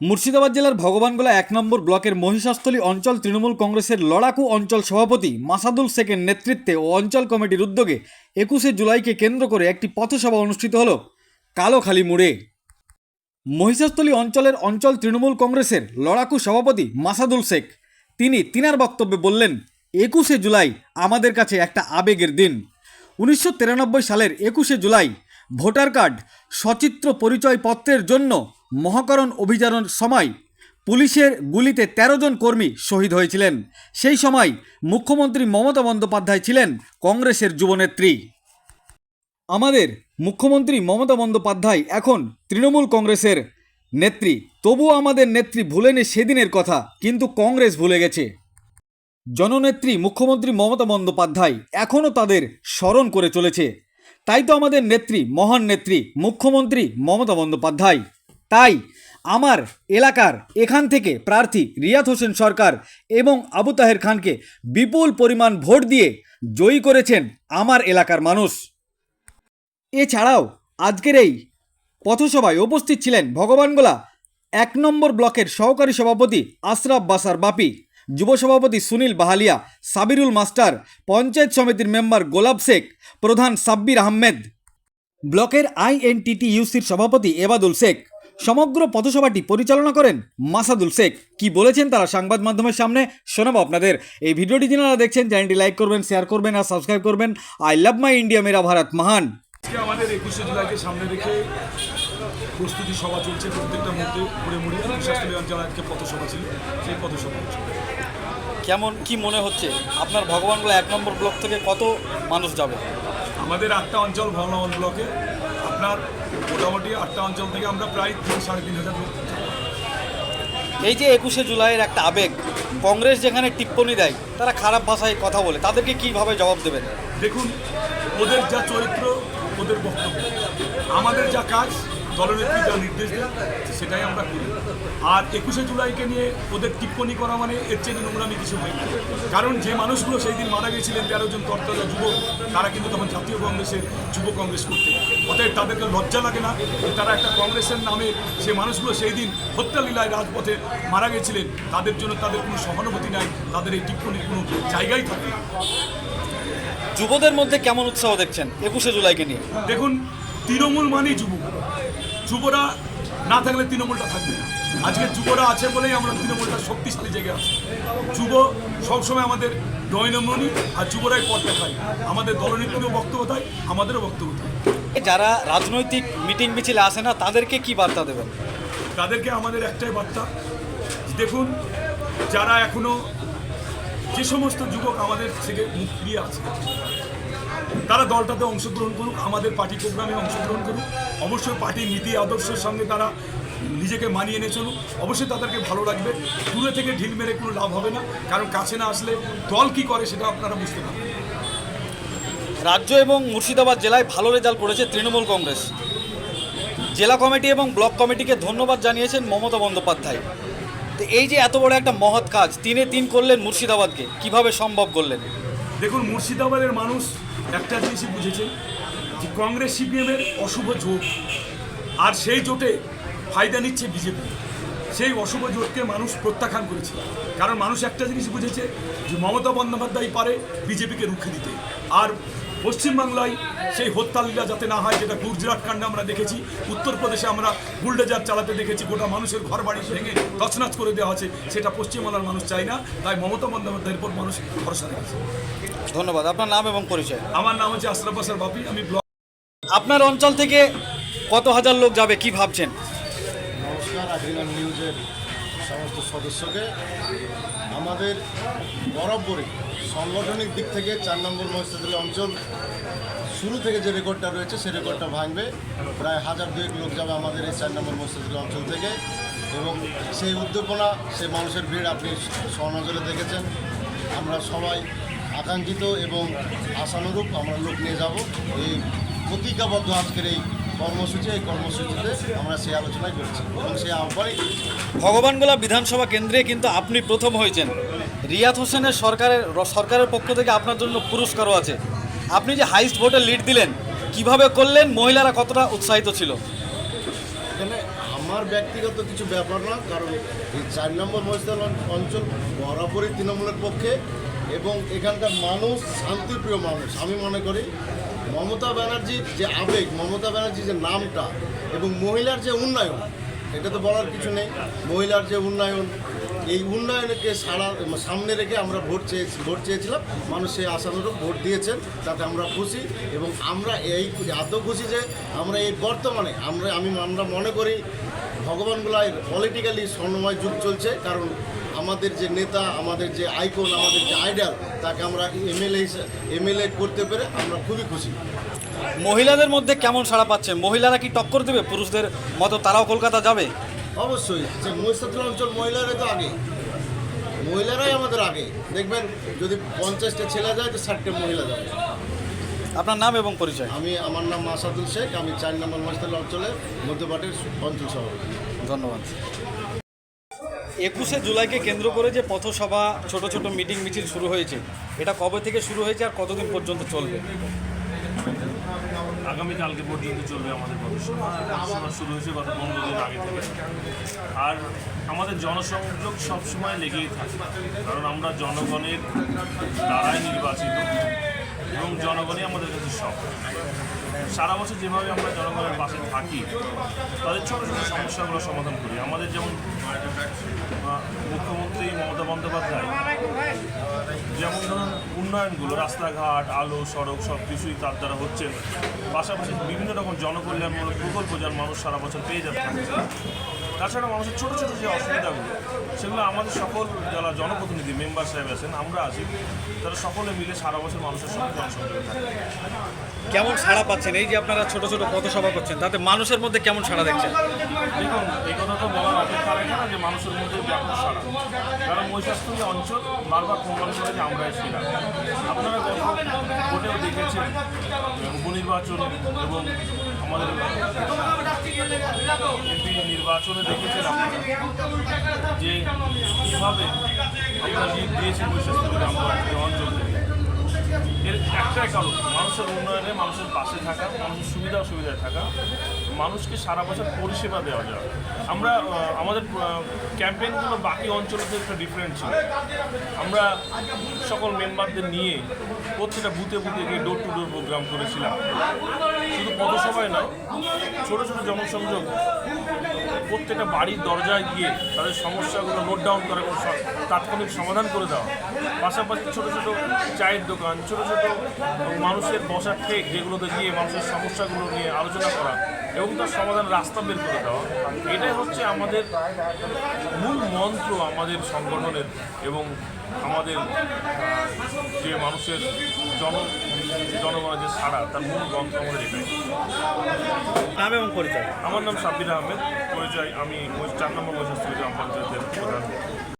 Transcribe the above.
মুর্শিদাবাদ জেলার ভগবানগোলা এক নম্বর ব্লকের মহিষাস্থলী অঞ্চল তৃণমূল কংগ্রেসের লড়াকু অঞ্চল সভাপতি মাসাদুল শেখের নেতৃত্বে ও অঞ্চল কমিটির উদ্যোগে একুশে জুলাইকে কেন্দ্র করে একটি পথসভা অনুষ্ঠিত হল, কালোখালি মোড়ে। মহিষাস্থলী অঞ্চলের অঞ্চল তৃণমূল কংগ্রেসের লড়াকু সভাপতি মাসাদুল শেখ। তিনি তিনার বক্তব্যে বললেন, একুশে জুলাই আমাদের কাছে একটা আবেগের দিন। উনিশশো তিরানব্বই সালের একুশে জুলাই ভোটার কার্ড সচিত্র পরিচয়পত্রের জন্য মহাকরণ অভিযানের সময় পুলিশের গুলিতে ১৩ জন কর্মী শহীদ হয়েছিলেন। সেই সময় মুখ্যমন্ত্রী মমতা বন্দ্যোপাধ্যায় ছিলেন কংগ্রেসের যুবনেত্রী। আমাদের মুখ্যমন্ত্রী মমতা বন্দ্যোপাধ্যায় এখন তৃণমূল কংগ্রেসের নেত্রী। তবুও আমাদের নেত্রী ভুলেনি সেদিনের কথা, কিন্তু কংগ্রেস ভুলে গেছে। জননেত্রী মুখ্যমন্ত্রী মমতা বন্দ্যোপাধ্যায় এখনও তাদের স্মরণ করে চলেছে। তাই তো আমাদের নেত্রী, মহান নেত্রী, মুখ্যমন্ত্রী মমতা বন্দ্যোপাধ্যায়। তাই আমার এলাকার এখান থেকে প্রার্থী রিয়াদ হোসেন সরকার এবং আবু তাহের খানকে বিপুল পরিমাণ ভোট দিয়ে জয়ী করেছেন আমার এলাকার মানুষ। এছাড়াও আজকের এই পথসভায় উপস্থিত ছিলেন ভগবানগোলা এক নম্বর ব্লকের সহকারী সভাপতি আশরাফ বাসার বাপি, যুব সভাপতি সুনীল বাহালিয়া, সাবিরুল মাস্টার, পঞ্চায়েত সমিতির মেম্বার গোলাপ শেখ, প্রধান সাব্বির আহমেদ। ব্লকের আইএনটিটি ইউসির সভাপতি এবাদুল শেখ। সমগ্র পথসভাটি পরিচালনা করেন মাসাদুল শেখ। কি বলেছেন তারা সংবাদ মাধ্যমের সামনে শোনাবো আপনাদের। এই ভিডিওটি যারা দেখছেন চ্যানেলটি লাইক করবেন শেয়ার করবেন আর সাবস্ক্রাইব করবেন। আই লাভ মাই ইন্ডিয়া মেরা ভারত মহান। আমাদের একুশে জুলাইকে সামনে রেখে প্রস্তুতি সভা চলছে প্রত্যেকটা মুহূর্তে মুড়ে মুড়িয়ে। প্রশাসনী অঞ্চল আজকে পথসভা ছিল সেই পথসভা হচ্ছে কেমন কি মনে হচ্ছে? আপনার ভগবানগুলো এক নম্বর ব্লক থেকে কত মানুষ যাবে? আমাদের আটটা অঞ্চল ভবনগর ব্লকে। আপনার মোটামুটি আটটা অঞ্চল থেকে আমরা প্রায় তিন সাড়ে তিন হাজার লোক। এই যে একুশে জুলাইয়ের একটা আবেগ কংগ্রেস যেখানে টিপ্পনী দেয় তারা খারাপ ভাষায় কথা বলে তাদেরকে কীভাবে জবাব দেবেন? দেখুন ওদের যা চরিত্র ওদের বক্তব্য। আমাদের যা কাজ দলনেত্রী যা নির্দেশ দেন সেটাই আমরা করি। আর একুশে জুলাইকে নিয়ে ওদের টিপ্পণী করা মানে এর চেয়ে নোংরামি কিছু হয়নি কারণ যে মানুষগুলো সেই দিন মারা গেছিলেন তেরো জন তরতাজা যুবক তারা কিন্তু তখন জাতীয় কংগ্রেসের যুব কংগ্রেস করতে অতএব তাদেরকে লজ্জা লাগে না তারা একটা কংগ্রেসের নামে সে মানুষগুলো সেই দিন হত্যালীলায় রাজপথে মারা গেছিলেন তাদের জন্য তাদের কোনো সহানুভূতি নাই তাদের এই টিপ্পণির কোনো জায়গাই থাকে না। যুবদের মধ্যে কেমন উৎসাহ দেখছেন একুশে জুলাইকে নিয়ে? দেখুন তৃণমূল মানেই যুব যুবরা না থাকলে তৃণমূলটা থাকবে না। আজকে যুবরা আছে বলেই আমরা তৃণমূলটা শক্তিশালী জেগে আছি। যুব সবসময় আমাদের দৈনমণি আর যুবরাই পথ দেখায়। আমাদের দলনেত্রীও বক্তব্য দেয় আমাদেরও বক্তব্য দেয়। যারা রাজনৈতিক মিটিং মিছিলে আসে না তাদেরকে কি বার্তা দেবেন? তাদেরকে আমাদের একটাই বার্তা দেখুন যারা এখনও যে সমস্ত যুবক আমাদের থেকে মুখ ফিরিয়ে আছে তারা দলটাতে অংশগ্রহণ করুক, আমাদের পার্টি প্রোগ্রামে অংশগ্রহণ করুক। অবশ্যই পার্টির নীতি, আদর্শের সঙ্গে তারা নিজেকে মানিয়ে নিয়ে চলুক। অবশ্যই তাদেরকে ভালো লাগবে। দূরে থেকে ঢিল মেরে কোনো লাভ হবে না। কারণ কাছে না আসলে দল কি করে সেটা আপনারা বুঝতে পারবেন রাজ্য এবং মুর্শিদাবাদ জেলায় ভালো রেজাল্ট করেছে তৃণমূল কংগ্রেস। জেলা কমিটি এবং ব্লক কমিটিকে ধন্যবাদ জানিয়েছেন মমতা বন্দ্যোপাধ্যায়। তো এই যে এত বড় একটা মহৎ কাজ, তিনে তিন করলেন মুর্শিদাবাদকে, কীভাবে সম্ভব করলেন? দেখুন, মুর্শিদাবাদের মানুষ একটা জিনিসই বুঝেছে যে কংগ্রেস সিপিএমের অশুভ জোট, আর সেই জোটে ফায়দা নিচ্ছে বিজেপি। সেই অশুভ জোটকে মানুষ প্রত্যাখ্যান করেছে। কারণ মানুষ একটা জিনিস বুঝেছে যে মমতা বন্দ্যোপাধ্যায় পারে বিজেপিকে রুখে দিতে। আর পশ্চিমবাংলায় সেই হত্যালীলা যাতে না হয় যেটা গুজরাট কাণ্ডে আমরা দেখেছি উত্তরপ্রদেশে আমরা বুলডেজার চালাতে দেখেছি গোটা মানুষের ঘর বাড়ি ভেঙে তছনাছ করে দেওয়া আছে সেটা পশ্চিমবাংলার মানুষ চায় না তাই মমতা বন্দ্যোপাধ্যায়ের উপর মানুষ ভরসা রেখেছে। ধন্যবাদ। আপনার নাম এবং পরিচয়? আমার নাম হচ্ছে আশরাফ আসার বাপি আমি ব্লক আপনার অঞ্চল থেকে কত হাজার লোক যাবে কি ভাবছেন? নমস্কার নিউজের সমস্ত সদস্যকে। আমাদের বরাবরই সাংগঠনিক দিক থেকে চার নম্বর মহিষাদলী অঞ্চল, শুরু থেকে যে রেকর্ডটা রয়েছে সেই রেকর্ডটা ভাঙবে। প্রায় হাজার দুয়েক লোক যাবে আমাদের এই চার নম্বর মহিষাদলী অঞ্চল থেকে এবং সেই উদ্দীপনা, সেই মানুষের ভিড় আপনি স্বনজরে দেখেছেন। আমরা সবাই আকাঙ্ক্ষিত এবং আশানুরূপ আমরা লোক নিয়ে যাব। এই প্রতিজ্ঞাবদ্ধ আজকের এই কর্মসূচি এই কর্মসূচিতে আমরা সেই আলোচনাই করছি এবং সেই আহ্বানই ভগবানগোলা বিধানসভা কেন্দ্রে কিন্তু আপনি প্রথম হয়েছেন। রিয়াদ হোসেনের সরকারের সরকারের পক্ষ থেকে আপনার জন্য পুরস্কারও আছে। আপনি যে হাইস্ট ভোটে লিড দিলেন কীভাবে করলেন মহিলারা কতটা উৎসাহিত ছিল? এখানে আমার আমার ব্যক্তিগত কিছু ব্যাপার না কারণ এই চার নম্বর মহিষদল অঞ্চল বরাবরই তৃণমূলের পক্ষে এবং এখানকার মানুষ শান্তিপ্রিয় মানুষ আমি মনে করি। মমতা ব্যানার্জির যে আবেগ, মমতা ব্যানার্জির যে নামটা এবং মহিলার যে উন্নয়ন, এটা তো বলার কিছু নেই। মহিলার যে উন্নয়ন, এই উন্নয়নকে সারা, সামনে রেখে আমরা ভোট চেয়ে ভোট চেয়েছিলাম। মানুষ সেই আশানুরূপ ভোট দিয়েছেন, তাতে আমরা খুশি এবং আমরা এই এত খুশি যে আমরা এই বর্তমানে, আমরা, আমি আমরা মনে করি ভগবানগুলাই পলিটিক্যালি স্বর্ণময় যুগ চলছে, কারণ আমাদের যে নেতা আমাদের যে আইকন আমাদের যে আইডাল তাকে আমরা এমএলএ এমএলএ করতে পেরে আমরা খুবই খুশি। মহিলাদের মধ্যে কেমন সাড়া পাচ্ছে? মহিলারা কি টক্কর দেবে? পুরুষদের মতো তারাও কলকাতা যাবে? অবশ্যই যে মহিষাদুল অঞ্চল মহিলারাই তো আগে। মহিলারাই আমাদের আগে। দেখবেন যদি পঞ্চাশটা ছেলে যায় তো ষাটটা মহিলা যাবে। আপনার নাম এবং পরিচয়। আমি আমার নাম মাসাদুল শেখ আমি চার নম্বর মহিষাদুল অঞ্চলের মধ্যপাটের অঞ্চল সভাপতি। ধন্যবাদ। একুশে জুলাইকে কেন্দ্র করে যে পথসভা, ছোট ছোট মিটিং মিছিল শুরু হয়েছে, এটা কবে থেকে শুরু হয়েছে আর কতদিন পর্যন্ত চলবে? আগামীকালকে পর্যন্ত চলবে আমাদের পথসভা শুরু হয়েছে গত পনেরো দিন আগে থেকে। আর আমাদের জনসংযোগ সবসময় লেগেই থাকে, কারণ আমরা জনগণের দ্বারাই নির্বাচিত এবং জনগণই আমাদের কাছে সব। সারা বছর যেভাবে আমরা জনগণের পাশে থাকি, তাদের ছোটো ছোটো সমস্যাগুলো সমাধান করি। আমাদের যেমন মুখ্যমন্ত্রী মমতা বন্দ্যোপাধ্যায়, যেমন ধরুন উন্নয়নগুলো, রাস্তাঘাট, আলো, সড়ক, সব কিছুই তার দ্বারা হচ্ছে পাশাপাশি বিভিন্ন রকম জনকল্যাণমূলক প্রকল্প যার মানুষ সারা বছর পেয়ে যাচ্ছে। তাছাড়া মানুষের ছোটো ছোটো যে অসুবিধাগুলো সেগুলো আমাদের সকল যারা জনপ্রতিনিধি মেম্বার সাহেব আছেন আমরা আছি তারা সকলে মিলে সারা বছর মানুষের সঙ্গে জনসংযোগ থাকে। কেমন সাড়া পাচ্ছেন? এই যে আপনারা ছোট ছোট পথসভা করছেন তাতে মানুষের মধ্যে কেমন সাড়া দেখছেন? দেখুন এই কথা তো বলার অপেক্ষা রাখে না যে মানুষের মধ্যে ব্যাপক সারা কারণ মহিষাস্থলী অঞ্চল বারবার প্রমাণ করে যে আমরাই সেরা। আপনারা গত ভোটেও দেখেছেন উপনির্বাচন এবং আমাদের এমপি নির্বাচনে আপনারা যে কীভাবে আমরা দিয়েছি বৈশিষ্ট্য গ্রাম অঞ্চল থেকে। এর একটাই কারণ, মানুষের উন্নয়নে, মানুষের পাশে থাকা, মানুষের সুবিধা অসুবিধায় থাকা, মানুষকে সারা বছর পরিষেবা দেওয়া যায় আমরা আমাদের ক্যাম্পেইনগুলো বাকি অঞ্চলের একটা ডিফারেন্ট ছিল। আমরা সকল মেম্বারদের নিয়ে প্রত্যেকটা বুথে বুথে গিয়ে ডোর টু ডোর প্রোগ্রাম করেছিলাম। শুধু পথসভায় নয়, ছোটো ছোটো জনসংযোগ প্রত্যেকটা বাড়ির দরজায় গিয়ে তাদের সমস্যাগুলো নোট ডাউন করা এবং তাৎক্ষণিক সমাধান করে দেওয়া পাশাপাশি ছোটো ছোটো চায়ের দোকান ছোটো ছোটো মানুষের বসার ঠেক যেগুলোতে গিয়ে মানুষের সমস্যাগুলো নিয়ে আলোচনা করা এবং তার সমাধান রাস্তা বের করে দেওয়া। এটাই হচ্ছে আমাদের মূল মন্ত্র আমাদের সংগঠনের এবং আমাদের যে মানুষের জন জনগণের যে সাড়া তার মূল মন্ত্র আমাদের এটাই। নাম এবং পরিচয়। আমার নাম সাব্বির আহমেদ পরিচয় আমি চার নম্বর মহিষাস্থলী গ্রাম পঞ্চায়েতের প্রধান।